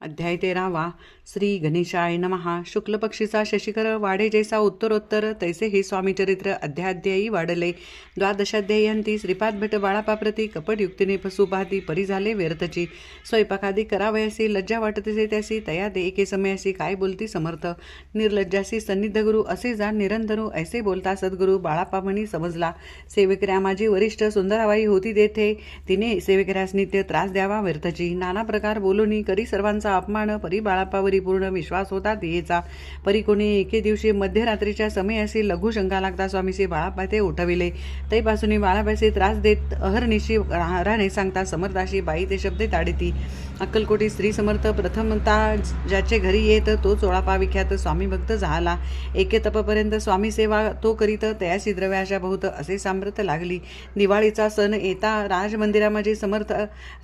अध्याय तेरावा. श्री गणेशाय नमहा. शुक्ल पक्षीचा शशिकर वाढे जैसा उत्तरोत्तर तैसे हे स्वामी चरित्र अध्याध्यायी वाढले. द्वादशाध्यायांती श्रीपाद भट बाळापाप्रती कपटयुक्तीने पशुपाती परी झाले व्यर्थची. स्वयंपाकादी करावयासी लज्जा वाटतेसे त्यासी तया दे एके समयासी काय बोलती समर्थ. निर्लज्जासी सन्निध गुरु असे जाण निरंतरू ऐसे बोलता सद्गुरु बाळापा म्हणी समजला. सेवेकऱ्या माझी वरिष्ठ सुंदराबाई होती तेथे. तिने सेवेकऱ्यास नित्य त्रास द्यावा व्यर्थची. नाना प्रकार बोलूनी करी सर्वांचा अपमान परी बाळापावरी पूर्ण विश्वास होता तियेचा परी कोणी एके दिवशी मध्यरात्रीच्या समयासी लघु शंका लागता स्वामीशी बाळापा ते उठविले. तैपासून बाळापाशी त्रास देत अहर्निशी राहणे सांगता समर्थाशी बाई ते शब्दे ताडिती. अक्कलकोटी स्त्री समर्थ प्रथमता ज्याचे घरी येत तो चोळापा विख्यात स्वामी भक्त झाला. एके तपपर्यंत स्वामी सेवा तो करीत तयासी द्रव्याशा बहुत असे साम्रत लागली. दिवाळीचा सण येता राजमंदिरामध्ये समर्थ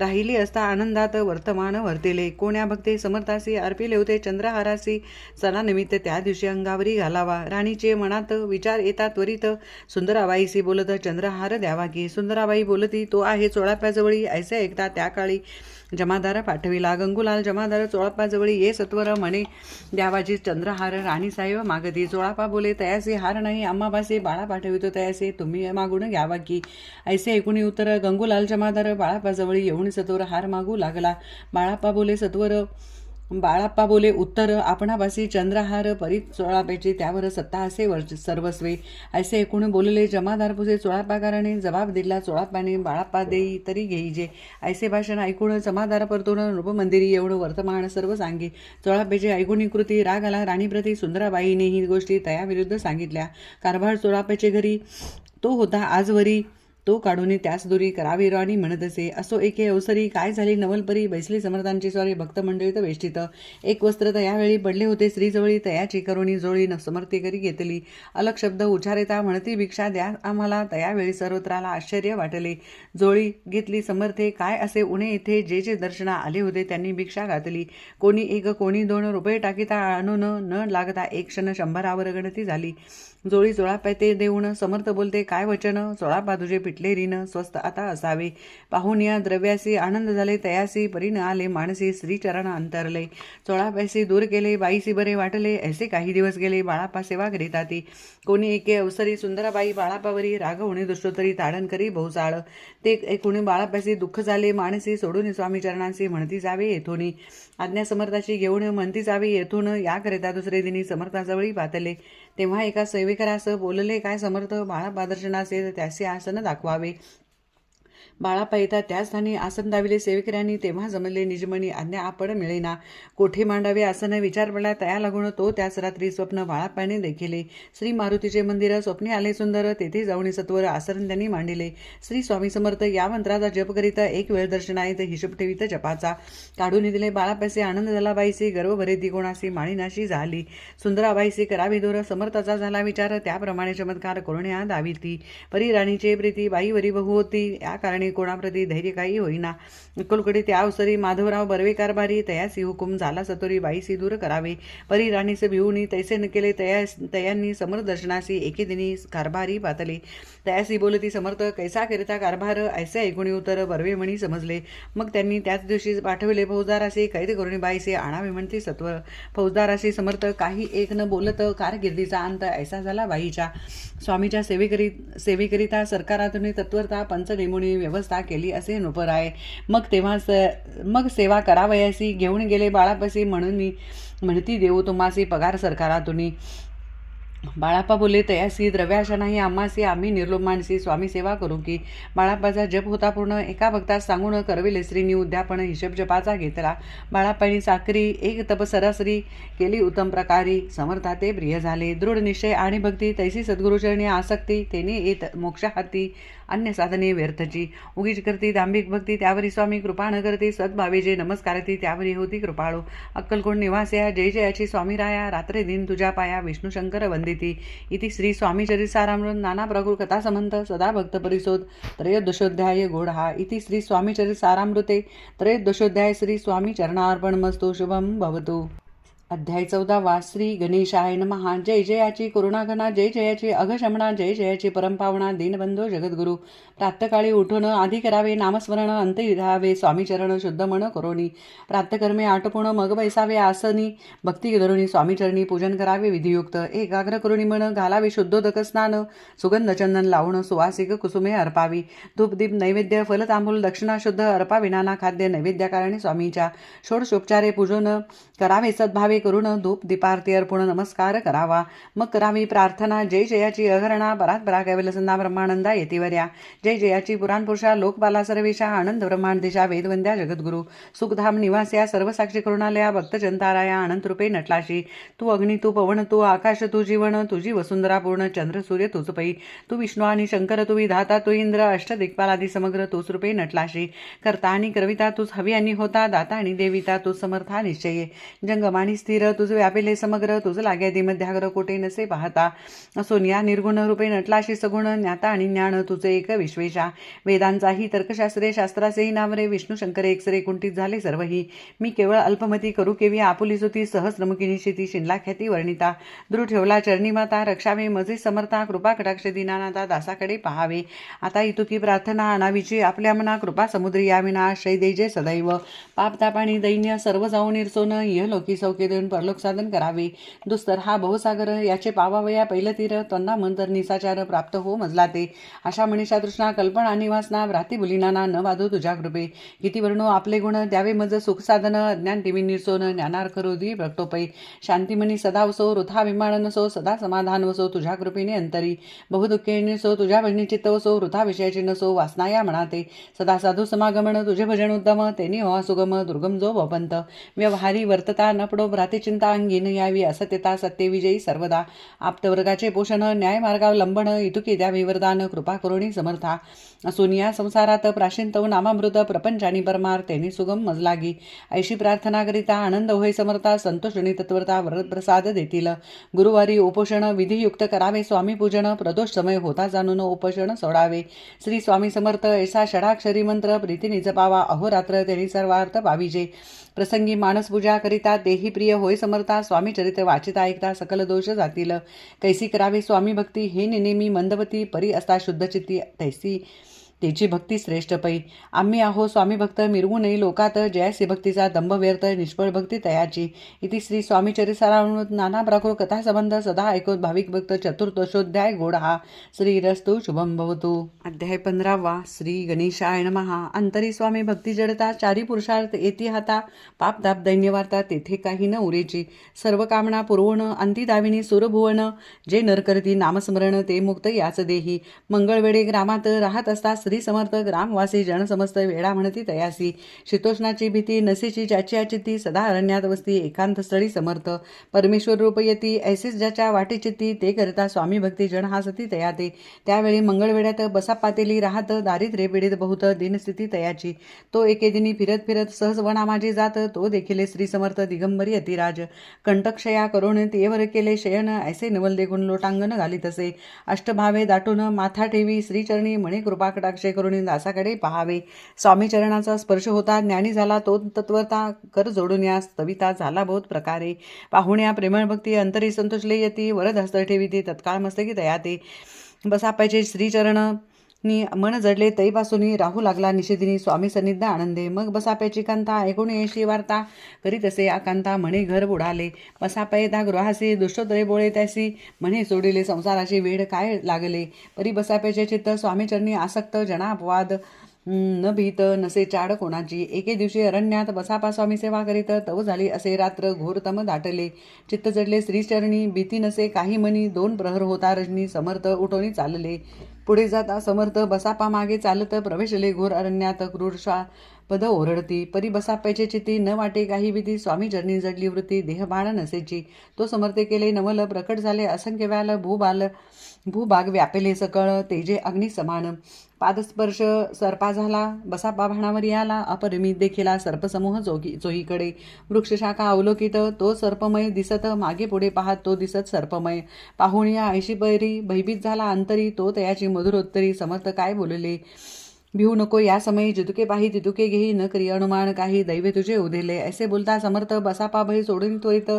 राहिली असता आनंदात वर्तमान वर्तेले. कोण्या भक्ते समर्थासी अर्पिले होते चंद्रहारासी सणानिमित्त त्या दिवशी अंगावरी घालावा. राणीचे मनात विचार येता त्वरित. सुंदराबाईशी बोलत चंद्रहार द्यावा की सुंदराबाई बोलती तो आहे चोळाप्याजवळी ऐसे ऐकता त्या काळी जमादार पाठविला. गंगूलाल जमादार चोळापाजवळी ये सत्वर म्हणे. द्यावाजी चंद्रहार राणीसाहेब मागधी चोळापा बोले तयासे हार नाही आम्हाबासे बाळा पाठवितो तयासे तुम्ही मागून घ्यावा की ऐसे ऐकून उतर गंगूलाल जमादार बाळापाजवळी येऊन सत्वर हार मागू लागला. बाळापा बोले सत्वर बाळाप्पा बोले उत्तर आपणापासी चंद्रहार परीत चोळापेची त्यावर सत्ता असे वर सर्वस्वे. असे एकूण बोलले जमादारपुसे चोळापाकाराने जबाब दिला चोळाप्पाने बाळाप्पा देई तरी घेईजे. ऐसे भाषण ऐकून जमादार परतून नृपमंदिरी एवढं वर्तमान सर्व सांगे. चोळापेचे ऐकूणी कृती राग आला राणीप्रती सुंदराबाईने ही गोष्टी तयाविरुद्ध सांगितल्या. कारभार चोळापेचे घरी तो होता आजवरी. तो काढून त्यास दुरी करावी राणी म्हणत असे. असो एके अवसरी काय झाली? नवलपरी बैसली समर्थांची स्वारी. भक्त मंडळीत वेष्टित. एक वस्त्र तयावेळी पडले होते. स्त्रीजवळी तयाची करुणी जोळी न समर्थी करी घेतली. अलग शब्द उच्चारिता म्हणती भिक्षा द्या. आम्हाला तयावेळी सर्वत्राला आश्चर्य वाटले. जोळी घेतली समर्थे. काय असे उणे येथे जे जे दर्शना आले होते त्यांनी भिक्षा घातली. कोणी एक कोणी दोन रुपये टाकीता आणून न लागता एक क्षण शंभरावर गणती झाली. जोळी चोळापॅते देऊन समर्थ बोलते काय वचन? चोळापा तुझे पिटले स्वस्त आता असावे. पाहून या द्रव्यासी आनंद झाले तयासी परीन आले माणसी श्रीचरण अंतरले. चोळापॅसी दूर केले बाईसी बरे वाटले ऐसे काही दिवस गेले बाळापा सेवा करीता ती कोणी एके अवसरी सुंदराबाई बाळापावरी राग होणे दुष्टोतरी ताडण करी बहुचाळ ते कोणी बाळापाशी दुःख झाले माणसी सोडून स्वामी चरणांशी म्हणती जावे येथून. आज्ञा समर्थाची घेऊन म्हणती जावे येथून. याकरिता दुसरे दिनी समर्थाजवळी पातले. तेव्हा एका सेवेकरास बोलले काय समर्थ बाळापादर्शनाचे त्याचे आसन दाखवावे. बाळा पाहिता त्या स्थानी आसन दाविले सेविकऱ्यांनी तेव्हा जमले निजमणी आज्ञा आपण मिळेना. कोठे मांडावे आसन विचार पडला तया लागून तो त्याच रात्री स्वप्न बाळापाने देखिले. श्री मारुतीचे मंदिर स्वप्ने आले सुंदर तेथे जाऊन सत्वर आसन त्यांनी मांडिले. श्री स्वामी समर्थ या मंत्राचा जप करीता एक वेळ तर हिशोब ठेवीत जपाचा. काढून दिले बाळापासे आनंद झाला बाईसी गर्व भरे ती कोणाशी माळीनाशी झाली. सुंदराबाईसी करावी दोर समर्थाचा झाला विचार त्याप्रमाणे चमत्कार करुण्या दावी ती परी राणीचे प्रीती बाईवरी बहु होती. या कारणे कोणाप्रती धैर्य काही होईना. कुलकडी त्या अवसरी माधवराव बर्वे कारभारी तयासी हुकुम झाला सतोरी बाईसी दूर करावे. परी राणीचे भिवणी तैसे न केले तया तयांनी समरदर्शनासी एके दिनी कारभारी पातले. तयासी बोलती समर्थ कैसा करिता कारभार? ऐसे ऐकून उत्तर बर्वे म्हणी समजले. मग त्यांनी त्याच दिवशी पाठविले फौजदाराशी कैद करून बाईसे आणावे म्हणती सत्वर फौजदाराशी समर्थ काही एक न बोलत कारकिर्दीचा अंत ऐसा झाला बाईच्या. स्वामीच्या सेवेकरी सेवेकरिता सरकारातून तत्वरता पंच नेमुनी व्यवस्था व्यवस्था केली असे नोपराय मग तेव्हा स मग सेवा करावयासी घेऊन गेले बाळापाशी म्हणून म्हणती देऊ तुम्हासी पगार सरकारातून. बाळापा बोले तयासी द्रव्याशा नाही आम्हासी आम्ही निर्लोमानसी स्वामी सेवा करू की. बाळापाचा जप होता पूर्ण एका भक्तास सांगून करविले श्रीनी उद्यापन हिशेब जपाचा घेतला. बाळापाणी साकरी एक तप सरासरी केली उत्तम प्रकारी समर्था ते प्रिय झाले. दृढ निश्चय आणि भक्ती तैसी सद्गुरुचरणी आसक्ती तेने येत मोक्षा हाती अन्य साधने व्यर्थची. उगीच करती दांभिक भक्ती त्यावरी स्वामी कृपा न करते सद्भावे जे नमस्कारती त्यावरी होती कृपाळू. अक्कलकोट निवासया जय जयाची स्वामी राया रात्रे दिन तुझ्या पाया विष्णुशंकर वंदिती इति श्री स्वामी चरिसारामृत नाना प्रभू कथा समंत सदा भक्त परिशोध त्रयोदशोध्याय गोढा इति श्री स्वामी चरिसारामृते त्रयोदशोध्याय श्री स्वामी चरणार्पण शुभम भवतु. अध्याय चौदावा श्री गणेशाय नमहा जय जयाची करुणाघना जय जयाची अघशमणा जय जयाची परमपावना दीनबंधू जगद्गुरु. प्रातकाळी उठून आधी करावे नामस्मरण अंती राहावे स्वामीचरण शुद्ध मन करोनी. प्रातकर्मे आटपूर्ण मग बैसावे आसनी. भक्ती धरुणी स्वामीचरणी पूजन करावे विधियुक्त. एकाग्र करुणी मन घालावे शुद्धोदक स्नान. सुगंध चंदन सुवासिक कुसुमे अर्पावी. धूपदीप नैवेद्य फलतांबूल दक्षिणा शुद्ध अर्पा विनाना खाद्य नैवेद्याकारणी स्वामीच्या षोडशोपचारे पूजन करावे. सद्भावे करून धूप दीपारती अर्पण नमस्कार करावा. मग करावी प्रार्थना. जय जयाची अघरणा परात परा कैवलसंदा ब्रह्मानंदा. येतीवर्या जय जयाची पुराण पुरुषा सर्वेशा. आनंद ब्रह्मांडेशा वेदवंद्या जगद्गुरु. सुखधाम निवास्या. सर्वसाक्षी करुणालया. भक्तजंताराया अनंत रूपे नटलाशी. तू अग्नी तू पवन तू आकाश तू जीवन. तुझी वसुंधरा पूर्ण. चंद्र सूर्य तुझ पै. तू विष्णू आणि शंकर तू विधाता तू इंद्र. अष्टदिक्पालादी समग्र तूच रूपे नटलाशी. करता आणि करविता तूच हवी आणि होता. दाता आणि देविता तू समर्था निश्चये. जंगमानी स्थिर तुझं व्यापिले समग्र तुझं लागे मध्याग्र कोटे नसे पाहता. सोनिया निर्गुण रूपे नटलाशी सगुण ज्ञाता आणि ज्ञान तुझे एक विश्वेशा. वेदांचाही तर्कशास्त्रे शास्त्राचेही नावरे. विष्णू शंकर एकसरे कुंठित झाले सर्वही. मी केवळ अल्पमती करू केवी आपुली सुती सहस्रमुखी शेती शिनला ख्याती वर्णिता. दृढ ठेवला चरणीमाता रक्षावे मजे समर्था कृपा कटाक्ष दिनानाथा दासाकडे पहावे. आता इतुकी प्रार्थना अनावीची आपल्या मना कृपा समुद्री याविना आश्रय देजे सदैव. पाप तापाणी दैन्य सर्व जाऊन निर्सोन इहलोकी सौके देऊन परलोक साधन करावे. दुस्तर हा बहुसागर याचे पावावया पहिलं तीर तन्ना मंतर निसाचार प्राप्त हो मजला ते अशा मनीषा तृष्णा कल्पना निवासना भ्राती बुलिनाना न वाधो तुझ्या कृपे. किती वर्णो आपले गुण द्यावे मज सुख साधन ज्ञान टिमी निर्सोन ज्ञानार्थ रोधी प्रगटोपै. शांतिमनी सदा वसो वृथा विमान नसो सदा समाधान वसो तुझ्या कृपेने अंतरी. बहुदुःखे नसो तुझ्या भजनी चित्त वसो वृथा विषयाची नसो वासना या म्हणाते सदा साधू समागमन तुझे भजन उत्तम तेनी हो सुगम दुर्गम जो भवंत. व्यवहारी वर्तता न पडो भ्रातिचिंता अंगीन यावी असत्यता सत्यविजयी सर्वदा. आप्तवर्गाचे पोषण न्यायमार्गावलंबन इतुकी द्यावी वरदान कृपा करुणी समर्था. असून या संसारात प्राशिंतव नामामृत प्रपंचानी परमार तेने सुगम मजलागी. ऐशी प्रार्थनाकरिता आनंद होय समर्था संतोषणी तत्वरता व्रतप्रसाद प्रसाद देतील. गुरुवारी उपोषण विधियुक्त करावे स्वामी पूजन प्रदोष समय होता जाणून उपोषण सोडावे. श्री स्वामी समर्थ ऐसा षडाक्षरी मंत्र प्रीतीने जपावा अहोरात्र त्यांनी सर्वार्थ पाविजे. प्रसंगी मानसपूजा करिता देही प्रिय होय समर्था स्वामी चरित्र वाचिता ऐकता सकल दोष जातील. कैसी करावे स्वामी भक्ती हे नेनेमी मंदवती परी असता शुद्धचित्ती तैसी त्याची भक्ती श्रेष्ठ पै. आम्ही आहो स्वामी भक्त मिरवू नये लोकात. जयासी भक्तीचा दंभ व्यर्थ निष्फळ भक्ती तयाची. इति श्री स्वामी चरिसारावृत नाना प्राकृत कथा संबंध सदा ऐकत भाविक भक्त चतुर्दशोध्याय गोड हा. श्री रस्तु शुभम भवतु. अध्याय पंधरावा. श्री गणेशाय नमहा अंतरी स्वामी भक्ती जडता चारी पुरुषार्थ येती हाता. पाप दाप दैन्यवार्ता तेथे काही न उरेची. सर्व कामना पुरवण अंतिदाविनी सुरभुवन जे नरकरती नामस्मरण ते मुक्त याच देही. मंगळवेळे ग्रामात राहत असता श्री समर्थ ग्रामवासी जनसमस्त वेळा म्हणती तयासी. शीतोष्णाची भीती नसेची ज्याची आचिती सदा अरण्यात वस्ती एकांत स्थळी समर्थ. परमेश्वर रूप येती ऐसीच ज्याच्या वाटी चित्ती ते करता स्वामी भक्ती जन हा सती तयाते. त्यावेळी मंगळवेड्यात बसा पातेली राहत दारिद्र्य पीडित बहुत दिनस्थिती तयाची. तो एके दिनी फिरत फिरत सहज वनामाजी जात तो देखील श्री समर्थ दिगंबरी अतिराज. कंटक्षया करून तेवर केले शयन ऐसे नवल देखून लोटांगण घालीत असे. अष्टभावे दाटून माथा ठेवी श्रीचरणी म्हणे कृपाकटाक्ष कटाक्षे करून दासाकडे पहावे. स्वामी चरणाचा स्पर्श होता ज्ञानी झाला तो तत्वता कर जोडून या स्तविता झाला बहुत प्रकारे. पाहुण्या प्रेमळ भक्ती अंतरी संतोषले येती वरद हस्त ठेवी तत्काळ मस्तकी तयाते बसा पाहिजे श्रीचरण नी मन जडले तईपासूनही राहू लागला निषेधिनी स्वामी सन्निध आनंदे. मग बसाप्याची कांता ऐकून येशी वार्ता. करीत असे आकांता म्हणे घर बुडाले. बसापये त्या गृहासी दुष्टोदरे बोळे त्यासी. म्हणे सोडिले संसाराची वेळ काय लागले? परी बसाप्याचे चित्त स्वामीचरणी आसक्त जनापवाद न भीत नसे चाड कोणाची. एके दिवशी अरण्यात बसापा स्वामी सेवा करीत तव झाली असे रात्र घोरतम दाटले. चित्त जडले श्रीचरणी भीती नसे काही मनी. दोन प्रहर होता रजनी समर्थ उठवणी चालले. पुढे जाता समर्थ बसापा मागे चालत प्रवेशले घोर अरण्यात क्रूरशा पद ओरडती परी बसाप्याचे चिती न वाटे काही विधी स्वामी जर्नी जडली वृत्ती देहबाण नसेची. तो समर्थे केले नवल प्रकट झाले असंख्य व्याल भूबाल भूभाग व्यापेले सकळ तेजे अग्नी समान. पादस्पर्श सर्पा झाला बसापा भाणावर याला अपरिमित देखिला सर्पसमूह चोगी चोहीकडे वृक्षशाखा अवलोकित तो सर्पमय दिसत मागे पुढे पाहत तो दिसत सर्पमय. पाहुणी ऐशी पैरी भयभीत झाला अंतरी तो तयाची मधुरोत्तरी समर्थ काय बोलले? भिऊ नको या समयी जितुके पाही तितुके घेई न करी अनुमान काही दैवे तुझे उदिले. ऐसे बोलता समर्थ बसापा भय सोडून त्वरित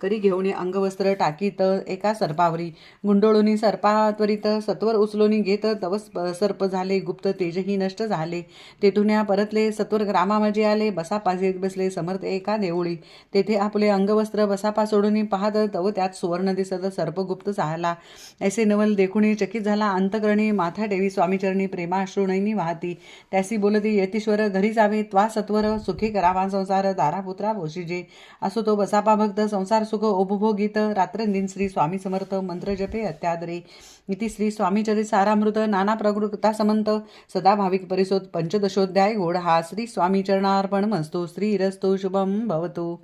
करी घेऊन अंगवस्त्र टाकीत एका सर्पावरी. गुंडोळूनी सर्पा त्वरित सत्वर उचलून घेत तव सर्प झाले गुप्त तेजही नष्ट झाले. तेथून परतले सत्वर ग्रामामध्ये आले बसापा बसापाजेत बसले समर्थ एका देऊळी. तेथे आपले अंगवस्त्र बसापा सोडून पाहत तव त्यात सुवर्ण दिसत सर्पगुप्त झाला. ऐसे नवल देखुणी चकित झाला अंतकरणी माथा टेवी स्वामीचरणी प्रेमाश्रुणैनी वाहत. त्यासी बोलती यतीश्वर घरी जावे त्वा सत्वर सुखी करावा संसार दारापुत्रा भोशीजे असो तो बसापा भक्त संसार सुख उपभोगीत. रात्रंदिन श्री स्वामी समर्थ मंत्र जपे अत्यादरे. इति श्री स्वामीचरित सारामृत नाना प्रकृता समंत सदा भाविक परिसोद पंचदशोध्याय घोड हा श्री स्वामी चरणार्पण मस्तु श्रीरस्तु शुभम भवतु.